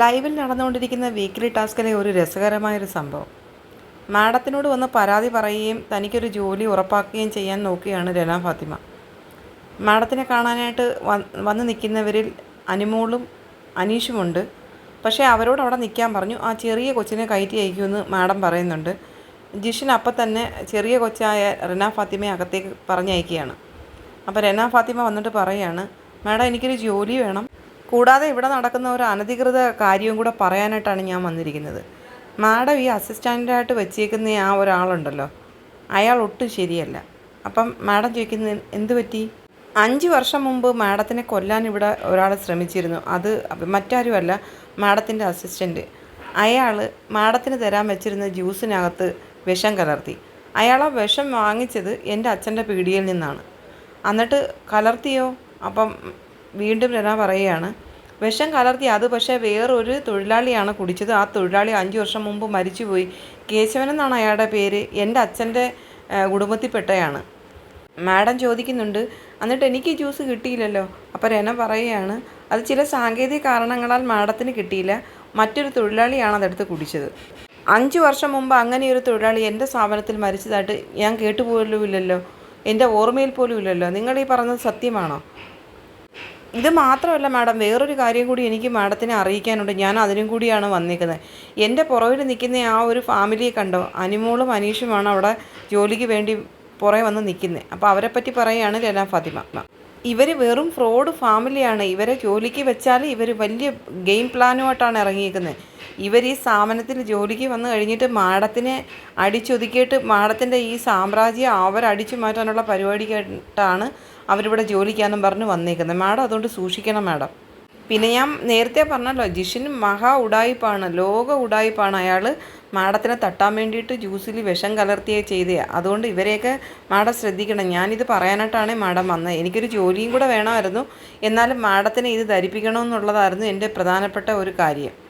ലൈവിൽ നടന്നുകൊണ്ടിരിക്കുന്ന വീക്കിലി ടാസ്കിലെ ഒരു രസകരമായൊരു സംഭവം. മാഡത്തിനോട് വന്ന് പരാതി പറയുകയും തനിക്കൊരു ജോലി ഉറപ്പാക്കുകയും ചെയ്യാൻ നോക്കുകയാണ് രന ഫാത്തിമ. മാഡത്തിനെ കാണാനായിട്ട് വന്ന് നിൽക്കുന്നവരിൽ അനുമോളും അനീഷുമുണ്ട്. പക്ഷേ അവരോട് അവിടെ നിൽക്കാൻ പറഞ്ഞു ആ ചെറിയ കൊച്ചിനെ കയറ്റി അയക്കുമെന്ന് മാഡം പറയുന്നുണ്ട്. ജിഷൻ അപ്പം തന്നെ ചെറിയ കൊച്ചായ റെന ഫാത്തിമയെ അകത്തേക്ക് പറഞ്ഞയക്കുകയാണ്. അപ്പോൾ റെന ഫാത്തിമ വന്നിട്ട് പറയുകയാണ് മാഡം എനിക്കൊരു ജോലി വേണം. കൂടാതെ ഇവിടെ നടക്കുന്ന ഒരു അനധികൃത കാര്യവും കൂടെ പറയാനായിട്ടാണ് ഞാൻ വന്നിരിക്കുന്നത്. മാഡം ഈ അസിസ്റ്റന്റായിട്ട് വെച്ചേക്കുന്ന ആ ഒരാളുണ്ടല്ലോ. അയാൾ ഒട്ടും ശരിയല്ല. അപ്പം മാഡം ചോദിക്കുന്നത് എന്ത് പറ്റി? അഞ്ച് വർഷം മുമ്പ് മാഡത്തിനെ കൊല്ലാൻ ഇവിടെ ഒരാൾ ശ്രമിച്ചിരുന്നു. അത് മറ്റാരുമല്ല മാഡത്തിന്റെ അസിസ്റ്റന്റ് അയാൾ മാഡത്തിന് തരാൻ വെച്ചിരുന്ന ജ്യൂസിനകത്ത് വിഷം കലർത്തി. അയാൾ ആ വിഷം വാങ്ങിച്ചത് എന്റെ അച്ഛന്റെ പീടികയിൽ നിന്നാണ്. എന്നിട്ട് കലർത്തിയോ? അപ്പം വീണ്ടും രന പറയുകയാണ് വിഷം കലർത്തി അത് പക്ഷേ വേറൊരു തൊഴിലാളിയാണ് കുടിച്ചത്. ആ തൊഴിലാളി അഞ്ച് വർഷം മുമ്പ് മരിച്ചുപോയി. കേശവൻ എന്നാണ് അയാളുടെ പേര്. എന്റെ അച്ഛന്റെ കുടുംബത്തിൽപ്പെട്ടയാണ്. മാഡം ചോദിക്കുന്നുണ്ട് എന്നിട്ട് എനിക്ക് ജ്യൂസ് കിട്ടിയില്ലല്ലോ? അപ്പോൾ രന പറയുകയാണ് അത് ചില സാങ്കേതിക കാരണങ്ങളാൽ മാഡത്തിന് കിട്ടിയില്ല. മറ്റൊരു തൊഴിലാളിയാണ് അതെടുത്ത് കുടിച്ചത്. അഞ്ച് വർഷം മുമ്പ് അങ്ങനെ ഒരു തൊഴിലാളി എന്റെ സ്ഥാപനത്തിൽ മരിച്ചതായിട്ട് ഞാൻ കേട്ടുപോലുമില്ലല്ലോ. എന്റെ ഓർമ്മയിൽ പോലും ഇല്ലല്ലോ നിങ്ങൾ ഈ പറഞ്ഞത് സത്യമാണോ? ഇത് മാത്രമല്ല മാഡം വേറൊരു കാര്യം കൂടി എനിക്ക് മാഡത്തിനെ അറിയിക്കാനുണ്ട്. ഞാൻ അതിനും കൂടിയാണ് വന്നിരിക്കുന്നത്. എന്റെ പുറകിൽ നിൽക്കുന്ന ആ ഒരു ഫാമിലിയെ കണ്ടോ? അനിമോളും അനീഷുമാണ് അവിടെ ജോലിക്ക് വേണ്ടി പുറകെ വന്ന് നിൽക്കുന്നത്. അപ്പോൾ അവരെ അവരെപ്പറ്റി പറയുകയാണ് ലല ഫാത്തിമ. ഇവർ വെറും ഫ്രോഡ് ഫാമിലിയാണ്. ഇവരെ ജോലിക്ക് വെച്ചാൽ ഇവർ വലിയ ഗെയിം പ്ലാനുമായിട്ടാണ് ഇറങ്ങിയിരിക്കുന്നത്. ഇവർ ഈ സ്ഥാപനത്തിൽ ജോലിക്ക് വന്നു കഴിഞ്ഞിട്ട് മാഡത്തിനെ അടിച്ചൊതുക്കിയിട്ട് മാഡത്തിന്റെ ഈ സാമ്രാജ്യം അവരടിച്ചു മാറ്റാനുള്ള പരിപാടിക്കായിട്ടാണ് അവരിവിടെ ജോലിക്കാന്നും പറഞ്ഞ് വന്നേക്കുന്നത്. മാഡം അതുകൊണ്ട് സൂക്ഷിക്കണം മാഡം. പിന്നെ ഞാൻ നേരത്തെ പറഞ്ഞല്ലോ ജിഷിൻ മഹാ ഉടായിപ്പാണ് ലോക ഉടായിപ്പാണ് അയാൾ മാഡത്തിനെ തട്ടാൻ വേണ്ടിയിട്ട് ജ്യൂസിൽ വിഷം കലർത്തിയേ ചെയ്തേ. അതുകൊണ്ട് ഇവരെയൊക്കെ മാഡം ശ്രദ്ധിക്കണം. ഞാനിത് പറയാനായിട്ടാണ് മാഡം വന്നത്. എനിക്കൊരു ജോലിയും കൂടെ വേണമായിരുന്നു. എന്നാലും മാഡത്തിനെ ഇത് ധരിപ്പിക്കണമെന്നുള്ളതായിരുന്നു എന്റെ പ്രധാനപ്പെട്ട ഒരു കാര്യം.